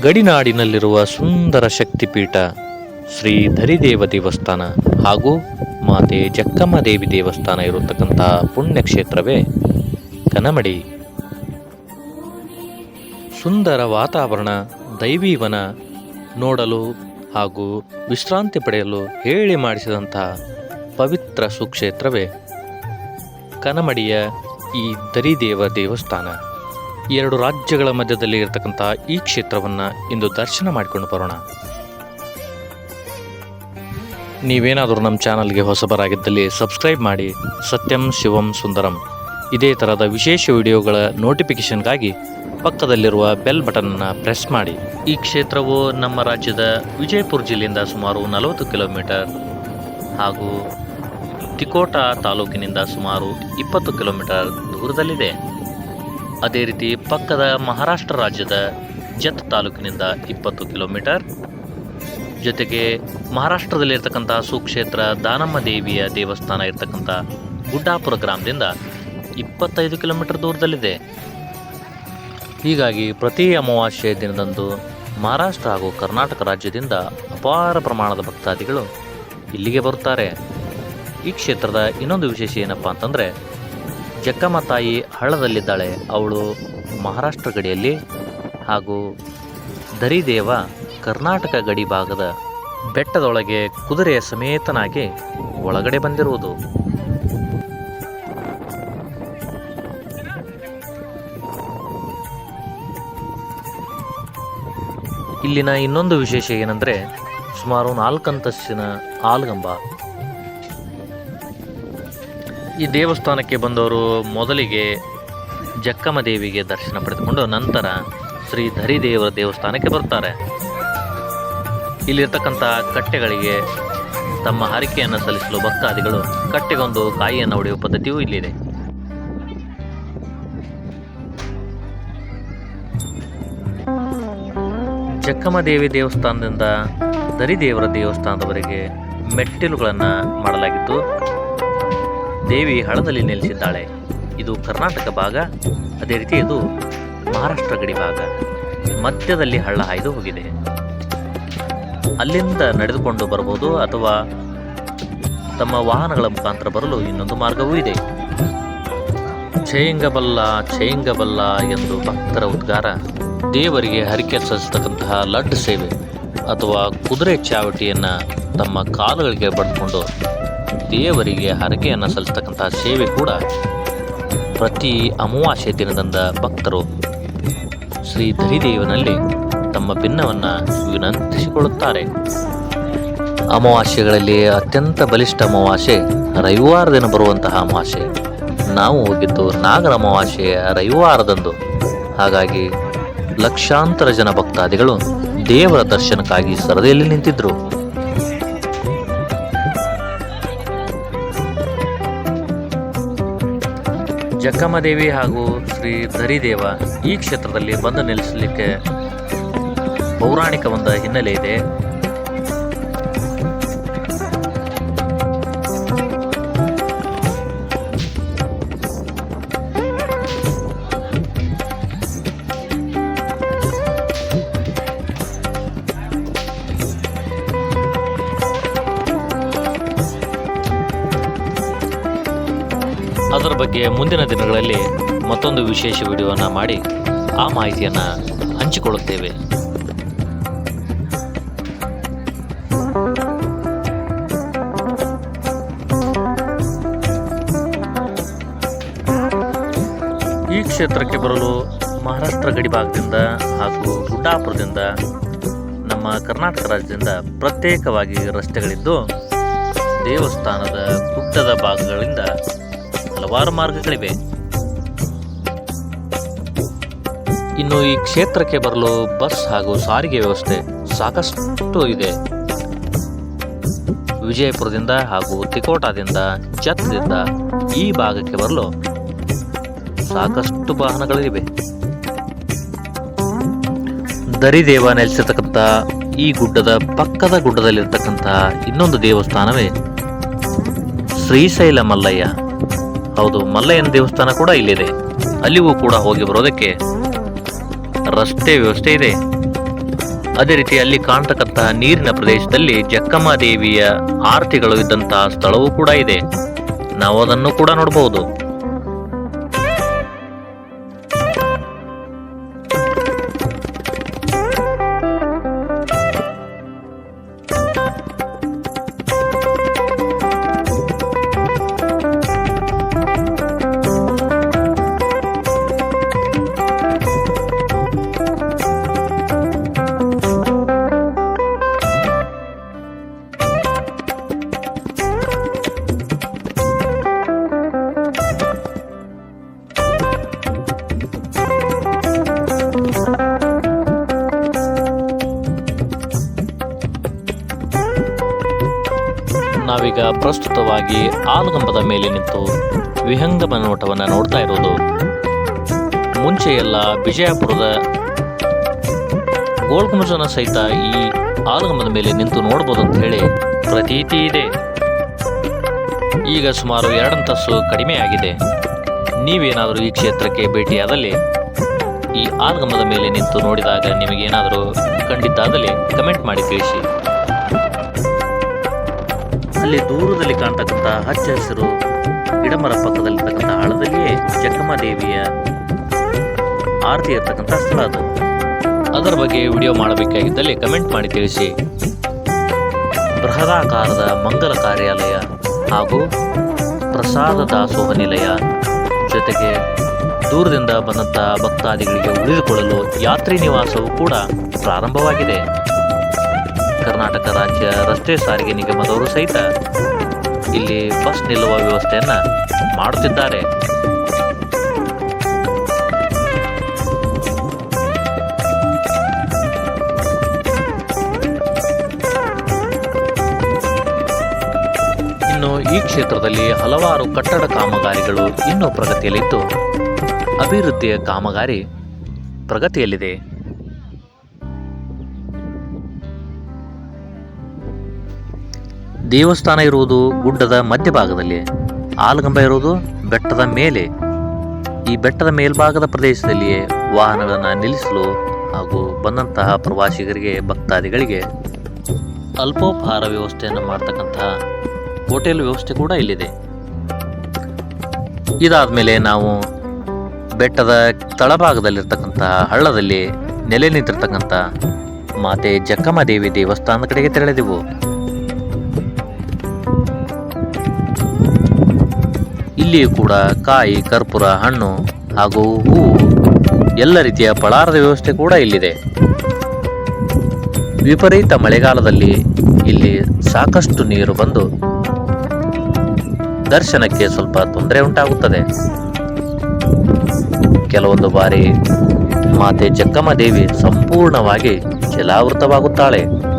ಗಡಿನಾಡಿನಲ್ಲಿರುವ ಸುಂದರ ಶಕ್ತಿಪೀಠ ಶ್ರೀ ಧರಿದೇವ ದೇವಸ್ಥಾನ ಹಾಗೂ ಮಾತೆ ಜಕ್ಕಮ್ಮ ದೇವಿ ದೇವಸ್ಥಾನ ಇರತಕ್ಕಂತಹ ಪುಣ್ಯಕ್ಷೇತ್ರವೇ ಕನಮಡಿ. ಸುಂದರ ವಾತಾವರಣ, ದೈವೀವನ ನೋಡಲು ಹಾಗೂ ವಿಶ್ರಾಂತಿ ಪಡೆಯಲು ಹೇಳಿ ಮಾಡಿಸಿದಂತಹ ಪವಿತ್ರ ಸುಕ್ಷೇತ್ರವೇ ಕನಮಡಿಯ ಈ ದರಿದೇವ ದೇವಸ್ಥಾನ. ಎರಡು ರಾಜ್ಯಗಳ ಮಧ್ಯದಲ್ಲಿ ಇರತಕ್ಕಂಥ ಈ ಕ್ಷೇತ್ರವನ್ನು ಇಂದು ದರ್ಶನ ಮಾಡಿಕೊಂಡು ಬರೋಣ. ನೀವೇನಾದರೂ ನಮ್ಮ ಚಾನಲ್ಗೆ ಹೊಸಬರಾಗಿದ್ದಲ್ಲಿ ಸಬ್ಸ್ಕ್ರೈಬ್ ಮಾಡಿ, ಸತ್ಯಂ ಶಿವಂ ಸುಂದರಂ. ಇದೇ ಥರದ ವಿಶೇಷ ವಿಡಿಯೋಗಳ ನೋಟಿಫಿಕೇಷನ್ಗಾಗಿ ಪಕ್ಕದಲ್ಲಿರುವ ಬೆಲ್ ಬಟನನ್ನು ಪ್ರೆಸ್ ಮಾಡಿ. ಈ ಕ್ಷೇತ್ರವು ನಮ್ಮ ರಾಜ್ಯದ ವಿಜಯಪುರ ಜಿಲ್ಲೆಯಿಂದ ಸುಮಾರು ನಲವತ್ತು ಕಿಲೋಮೀಟರ್ ಹಾಗೂ ತಿಕೋಟ ತಾಲೂಕಿನಿಂದ ಸುಮಾರು ಇಪ್ಪತ್ತು ಕಿಲೋಮೀಟರ್ ದೂರದಲ್ಲಿದೆ. ಅದೇ ರೀತಿ ಪಕ್ಕದ ಮಹಾರಾಷ್ಟ್ರ ರಾಜ್ಯದ ಜತ್ ತಾಲೂಕಿನಿಂದ ಇಪ್ಪತ್ತು ಕಿಲೋಮೀಟರ್. ಜೊತೆಗೆ ಮಹಾರಾಷ್ಟ್ರದಲ್ಲಿರ್ತಕ್ಕಂಥ ಸುಕ್ಷೇತ್ರ ದಾನಮ್ಮ ದೇವಿಯ ದೇವಸ್ಥಾನ ಇರತಕ್ಕಂಥ ಗುಡ್ಡಾಪುರ ಗ್ರಾಮದಿಂದ ಇಪ್ಪತ್ತೈದು ಕಿಲೋಮೀಟರ್ ದೂರದಲ್ಲಿದೆ. ಹೀಗಾಗಿ ಪ್ರತಿ ಅಮಾವಾಸ್ಯೆ ದಿನದಂದು ಮಹಾರಾಷ್ಟ್ರ ಹಾಗೂ ಕರ್ನಾಟಕ ರಾಜ್ಯದಿಂದ ಅಪಾರ ಪ್ರಮಾಣದ ಭಕ್ತಾದಿಗಳು ಇಲ್ಲಿಗೆ ಬರುತ್ತಾರೆ. ಈ ಕ್ಷೇತ್ರದ ಇನ್ನೊಂದು ವಿಶೇಷ ಏನಪ್ಪ ಅಂತಂದರೆ ಜಕ್ಕಮ್ಮ ತಾಯಿ ಹಳ್ಳದಲ್ಲಿದ್ದಾಳೆ. ಅವಳು ಮಹಾರಾಷ್ಟ್ರ ಗಡಿಯಲ್ಲಿ ಹಾಗೂ ದರಿದೇವ ಕರ್ನಾಟಕ ಗಡಿ ಭಾಗದ ಬೆಟ್ಟದೊಳಗೆ ಕುದುರೆಯ ಸಮೇತನಾಗಿ ಒಳಗಡೆ ಬಂದಿರುವುದು. ಇಲ್ಲಿನ ಇನ್ನೊಂದು ವಿಶೇಷ ಏನಂದರೆ ಸುಮಾರು ನಾಲ್ಕಂತಸ್ತಿನ ಆಲ್ಗಂಬ. ಈ ದೇವಸ್ಥಾನಕ್ಕೆ ಬಂದವರು ಮೊದಲಿಗೆ ಜಕ್ಕಮ್ಮ ದೇವಿಗೆ ದರ್ಶನ ಪಡೆದುಕೊಂಡು ನಂತರ ಶ್ರೀ ಧರಿದೇವರ ದೇವಸ್ಥಾನಕ್ಕೆ ಬರ್ತಾರೆ. ಇಲ್ಲಿರ್ತಕ್ಕಂಥ ಕಟ್ಟೆಗಳಿಗೆ ತಮ್ಮ ಹರಿಕೆಯನ್ನು ಸಲ್ಲಿಸಲು ಭಕ್ತಾದಿಗಳು ಕಟ್ಟೆಗೊಂದು ಕಾಯಿಯನ್ನು ಹೊಡೆಯುವ ಪದ್ಧತಿಯೂ ಇಲ್ಲಿದೆ. ಜಕ್ಕಮ್ಮ ದೇವಿ ದೇವಸ್ಥಾನದಿಂದ ದರಿದೇವರ ದೇವಸ್ಥಾನದವರೆಗೆ ಮೆಟ್ಟಿಲುಗಳನ್ನು ಮಾಡಲಾಗಿದ್ದು ದೇವಿ ಹಳದಲ್ಲಿ ನೆಲೆಸಿದ್ದಾಳೆ. ಇದು ಕರ್ನಾಟಕ ಭಾಗ, ಅದೇ ರೀತಿ ಇದು ಮಹಾರಾಷ್ಟ್ರ ಗಡಿ ಭಾಗ. ಮಧ್ಯದಲ್ಲಿ ಹಳ್ಳ ಹಾಯ್ದು ಹೋಗಿದೆ. ಅಲ್ಲಿಂದ ನಡೆದುಕೊಂಡು ಬರಬಹುದು ಅಥವಾ ತಮ್ಮ ವಾಹನಗಳ ಮುಖಾಂತರ ಬರಲು ಇನ್ನೊಂದು ಮಾರ್ಗವೂ ಇದೆ. ಛೇಂಗಬಲ್ಲ ಛೇಂಗಬಲ್ಲ ಎಂದು ಭಕ್ತರ ಉದ್ಗಾರ. ದೇವರಿಗೆ ಹರಿಕೆ ಸಲ್ಲಿಸತಕ್ಕಂತಹ ಲಡ್ಡು ಸೇವೆ ಅಥವಾ ಕುದುರೆ ಚಾವಟಿಯನ್ನು ತಮ್ಮ ಕಾಲುಗಳಿಗೆ ಬಡಿದುಕೊಂಡು ದೇವರಿಗೆ ಹರಕೆಯನ್ನು ಸಲ್ಲಿಸ್ತಕ್ಕಂತಹ ಸೇವೆ ಕೂಡ ಪ್ರತಿ ಅಮಾವಾಸ್ಯ ದಿನದಂದ ಭಕ್ತರು ಶ್ರೀ ಧರಿದೇವನಲ್ಲಿ ತಮ್ಮ ಭಿನ್ನವನ್ನು ವಿನಂತಿಸಿಕೊಳ್ಳುತ್ತಾರೆ. ಅಮಾವಾಸ್ಯೆಗಳಲ್ಲಿ ಅತ್ಯಂತ ಬಲಿಷ್ಠ ಅಮಾವಾಸ್ಯೆ ರವಿವಾರ ದಿನ ಬರುವಂತಹ ಅಮಾವಾಸ್ಯೆ. ನಾವು ಹೋಗಿದ್ದು ನಾಗರ ಅಮಾವಾಸ್ಯೆಯ ರವಿವಾರದಂದು. ಹಾಗಾಗಿ ಲಕ್ಷಾಂತರ ಜನ ಭಕ್ತಾದಿಗಳು ದೇವರ ದರ್ಶನಕ್ಕಾಗಿ ಸರದಿಯಲ್ಲಿ ನಿಂತಿದ್ರು. ಜಕ್ಕಮ್ಮದೇವಿ ಹಾಗೂ ಶ್ರೀ ಧರಿದೇವ ಈ ಕ್ಷೇತ್ರದಲ್ಲಿ ಬಂದು ನೆಲೆಸಲಿಕ್ಕೆ ಪೌರಾಣಿಕ ಒಂದು ಹಿನ್ನೆಲೆ ಇದೆ. ಬಗ್ಗೆ ಮುಂದಿನ ದಿನಗಳಲ್ಲಿ ಮತ್ತೊಂದು ವಿಶೇಷ ವಿಡಿಯೋವನ್ನು ಮಾಡಿ ಆ ಮಾಹಿತಿಯನ್ನು ಹಂಚಿಕೊಳ್ಳುತ್ತೇವೆ. ಈ ಕ್ಷೇತ್ರಕ್ಕೆ ಬರಲು ಮಹಾರಾಷ್ಟ್ರ ಗಡಿ ಭಾಗದಿಂದ ಹಾಗೂ ಗುಡ್ಡಾಪುರದಿಂದ ನಮ್ಮ ಕರ್ನಾಟಕ ರಾಜ್ಯದಿಂದ ಪ್ರತ್ಯೇಕವಾಗಿ ರಸ್ತೆಗಳಿದ್ದು ದೇವಸ್ಥಾನದ ಗುಡ್ಡದ ಭಾಗಗಳಿಂದ ಹಲವಾರು ಮಾರ್ಗಗಳಿವೆ. ಇನ್ನು ಈ ಕ್ಷೇತ್ರಕ್ಕೆ ಬರಲು ಬಸ್ ಹಾಗೂ ಸಾರಿಗೆ ವ್ಯವಸ್ಥೆ ಸಾಕಷ್ಟು ಇದೆ. ವಿಜಯಪುರದಿಂದ ಹಾಗೂ ತಿಕೋಟಾದಿಂದ ಛತ್ರದಿಂದ ಈ ಭಾಗಕ್ಕೆ ಬರಲು ಸಾಕಷ್ಟು ವಾಹನಗಳಿವೆ. ದರಿದೇವ ನೆಲೆಸಿರ್ತಕ್ಕಂಥ ಈ ಗುಡ್ಡದ ಪಕ್ಕದ ಗುಡ್ಡದಲ್ಲಿರ್ತಕ್ಕಂಥ ಇನ್ನೊಂದು ದೇವಸ್ಥಾನವೇ ಶ್ರೀಶೈಲ ಮಲ್ಲಯ್ಯ ಹೌದು, ಮಲ್ಲಯ್ಯನ ದೇವಸ್ಥಾನ ಕೂಡ ಇಲ್ಲಿದೆ. ಅಲ್ಲಿಗೂ ಕೂಡ ಹೋಗಿ ಬರೋದಕ್ಕೆ ರಸ್ತೆ ವ್ಯವಸ್ಥೆ ಇದೆ. ಅದೇ ರೀತಿ ಅಲ್ಲಿ ಕಾಣ್ತಕ್ಕಂತಹ ನೀರಿನ ಪ್ರದೇಶದಲ್ಲಿ ಜಕ್ಕಮ್ಮ ದೇವಿಯ ಆರತಿಗಳು ಇದ್ದಂತಹ ಸ್ಥಳವೂ ಕೂಡ ಇದೆ. ನಾವು ಅದನ್ನು ಕೂಡ ನೋಡಬಹುದು ನಾವೀಗ ಪ್ರಸ್ತುತವಾಗಿ ಆಲಗಂಬದ ಮೇಲೆ ನಿಂತು ವಿಹಂಗಮ ನೋಟವನ್ನು ನೋಡ್ತಾ ಇರೋದು. ಮುಂಚೆಯೆಲ್ಲ ವಿಜಯಪುರದ ಗೋಲ್ಗುಂಬಜನ ಸಹಿತ ಈ ಆಲಗಂಬದ ಮೇಲೆ ನಿಂತು ನೋಡ್ಬೋದು ಅಂತ ಹೇಳಿ ಪ್ರತೀತಿ ಇದೆ. ಈಗ ಸುಮಾರು ಎರಡಂತಸ್ಸು ಕಡಿಮೆ ಆಗಿದೆ. ನೀವೇನಾದರೂ ಈ ಕ್ಷೇತ್ರಕ್ಕೆ ಭೇಟಿಯಾದಲ್ಲಿ ಈ ಆಲಗಮದ ಮೇಲೆ ನಿಂತು ನೋಡಿದಾಗ ನಿಮಗೇನಾದರೂ ಕಂಡಿದ್ದಾದಲ್ಲಿ ಕಮೆಂಟ್ ಮಾಡಿ ತಿಳಿಸಿ. ಅಲ್ಲಿ ದೂರದಲ್ಲಿ ಕಾಣ್ತಕ್ಕಂಥ ಹಚ್ಚ ಹಸಿರು ಗಿಡಮರ ಪಕ್ಕದಲ್ಲಿರ್ತಕ್ಕಂಥ ಆಳದಲ್ಲಿಯೇ ಜಕ್ಕಮ್ಮ ದೇವಿಯ ಆರತಿ ಇರ್ತಕ್ಕಂಥ ಸ್ಥಳ ಅದು. ಅದರ ಬಗ್ಗೆ ವಿಡಿಯೋ ಮಾಡಬೇಕಾಗಿದ್ದಲ್ಲಿ ಕಮೆಂಟ್ ಮಾಡಿ ತಿಳಿಸಿ. ಬೃಹದಾಕಾರದ ಮಂಗಲ ಕಾರ್ಯಾಲಯ ಹಾಗೂ ಪ್ರಸಾದ ದಾಸೋಹ ನಿಲಯ ಜೊತೆಗೆ ದೂರದಿಂದ ಬಂದಂತಹ ಭಕ್ತಾದಿಗಳಿಗೆ ಉಳಿದುಕೊಳ್ಳಲು ಯಾತ್ರಿ ನಿವಾಸವೂ ಕೂಡ ಪ್ರಾರಂಭವಾಗಿದೆ. ಕರ್ನಾಟಕ ರಾಜ್ಯ ರಸ್ತೆ ಸಾರಿಗೆ ನಿಗಮದವರು ಸಹಿತ ಇಲ್ಲಿ ಬಸ್ ನಿಲ್ಲುವ ವ್ಯವಸ್ಥೆಯನ್ನು ಮಾಡುತ್ತಿದ್ದಾರೆ. ಇನ್ನು ಈ ಕ್ಷೇತ್ರದಲ್ಲಿ ಹಲವಾರು ಕಟ್ಟಡ ಕಾಮಗಾರಿಗಳು ಇನ್ನೂ ಪ್ರಗತಿಯಲ್ಲಿದ್ದು, ಅಭಿವೃದ್ಧಿಯ ಕಾಮಗಾರಿ ಪ್ರಗತಿಯಲ್ಲಿದೆ. ದೇವಸ್ಥಾನ ಇರುವುದು ಗುಡ್ಡದ ಮಧ್ಯಭಾಗದಲ್ಲಿ. ಆಲಗಂಬ ಇರುವುದು ಬೆಟ್ಟದ ಮೇಲೆ. ಈ ಬೆಟ್ಟದ ಮೇಲ್ಭಾಗದ ಪ್ರದೇಶದಲ್ಲಿಯೇ ವಾಹನಗಳನ್ನು ನಿಲ್ಲಿಸಲು ಹಾಗೂ ಬಂದಂತಹ ಪ್ರವಾಸಿಗರಿಗೆ, ಭಕ್ತಾದಿಗಳಿಗೆ ಅಲ್ಪೋಪಹಾರ ವ್ಯವಸ್ಥೆಯನ್ನು ಮಾಡ್ತಕ್ಕಂತಹ ಹೋಟೆಲ್ ವ್ಯವಸ್ಥೆ ಕೂಡ ಇಲ್ಲಿದೆ. ಇದಾದ ಮೇಲೆ ನಾವು ಬೆಟ್ಟದ ತಳಭಾಗದಲ್ಲಿರ್ತಕ್ಕಂತಹ ಹಳ್ಳದಲ್ಲಿ ನೆಲೆ ನಿಂತಿರ್ತಕ್ಕಂಥ ಮಾತೆ ಜಕ್ಕಮ್ಮ ದೇವಿ ದೇವಸ್ಥಾನದ ಕಡೆಗೆ ತೆರಳಿದೆವು. ಇಲ್ಲಿಯೂ ಕೂಡ ಕಾಯಿ, ಕರ್ಪೂರ, ಹಣ್ಣು ಹಾಗೂ ಹೂವು ಎಲ್ಲ ರೀತಿಯ ಫಳಾರದ ವ್ಯವಸ್ಥೆ ಕೂಡ ಇಲ್ಲಿದೆ. ವಿಪರೀತ ಮಳೆಗಾಲದಲ್ಲಿ ಇಲ್ಲಿ ಸಾಕಷ್ಟು ನೀರು ಬಂದು ದರ್ಶನಕ್ಕೆ ಸ್ವಲ್ಪ ತೊಂದರೆ ಉಂಟಾಗುತ್ತದೆ. ಕೆಲವೊಂದು ಬಾರಿ ಮಾತೆ ಚಕ್ಕಮ್ಮ ದೇವಿ ಸಂಪೂರ್ಣವಾಗಿ ಜಲಾವೃತವಾಗುತ್ತಾಳೆ.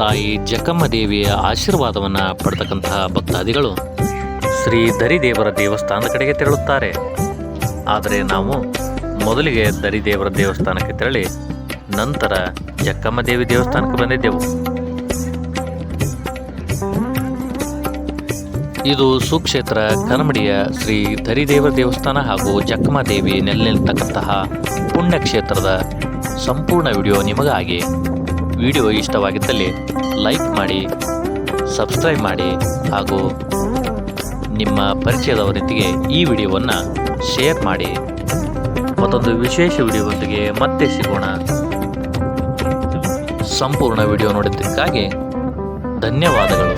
ತಾಯಿ ಜಕ್ಕಮ್ಮ ದೇವಿಯ ಆಶೀರ್ವಾದವನ್ನು ಪಡ್ತಕ್ಕಂತಹ ಭಕ್ತಾದಿಗಳು ಶ್ರೀ ದರಿದೇವರ ದೇವಸ್ಥಾನದ ಕಡೆಗೆ ತೆರಳುತ್ತಾರೆ. ಆದರೆ ನಾವು ಮೊದಲಿಗೆ ದರಿದೇವರ ದೇವಸ್ಥಾನಕ್ಕೆ ತೆರಳಿ ನಂತರ ಜಕ್ಕಮ್ಮ ದೇವಿ ದೇವಸ್ಥಾನಕ್ಕೆ ಬಂದಿದ್ದೆವು. ಇದು ಸುಕ್ಷೇತ್ರ ಕನಮಡಿಯ ಶ್ರೀ ಧರಿದೇವರ ದೇವಸ್ಥಾನ ಹಾಗೂ ಜಕ್ಕಮ್ಮ ದೇವಿ ನೆಲೆ ನಿಲ್ತಕ್ಕಂತಹ ಪುಣ್ಯಕ್ಷೇತ್ರದ ಸಂಪೂರ್ಣ ವಿಡಿಯೋ ನಿಮಗಾಗಿ ವಿಡಿಯೋ ಇಷ್ಟವಾಗಿದ್ದಲ್ಲಿ ಲೈಕ್ ಮಾಡಿ, ಸಬ್ಸ್ಕ್ರೈಬ್ ಮಾಡಿ ಹಾಗೂ ನಿಮ್ಮ ಪರಿಚಯದವರೊಂದಿಗೆ ಈ ವಿಡಿಯೋವನ್ನು ಶೇರ್ ಮಾಡಿ. ಮತ್ತೊಂದು ವಿಶೇಷ ವಿಡಿಯೋದೊಂದಿಗೆ ಮತ್ತೆ ಸಿಗೋಣ. ಸಂಪೂರ್ಣ ವಿಡಿಯೋ ನೋಡಿದ್ದಕ್ಕಾಗಿ ಧನ್ಯವಾದಗಳು.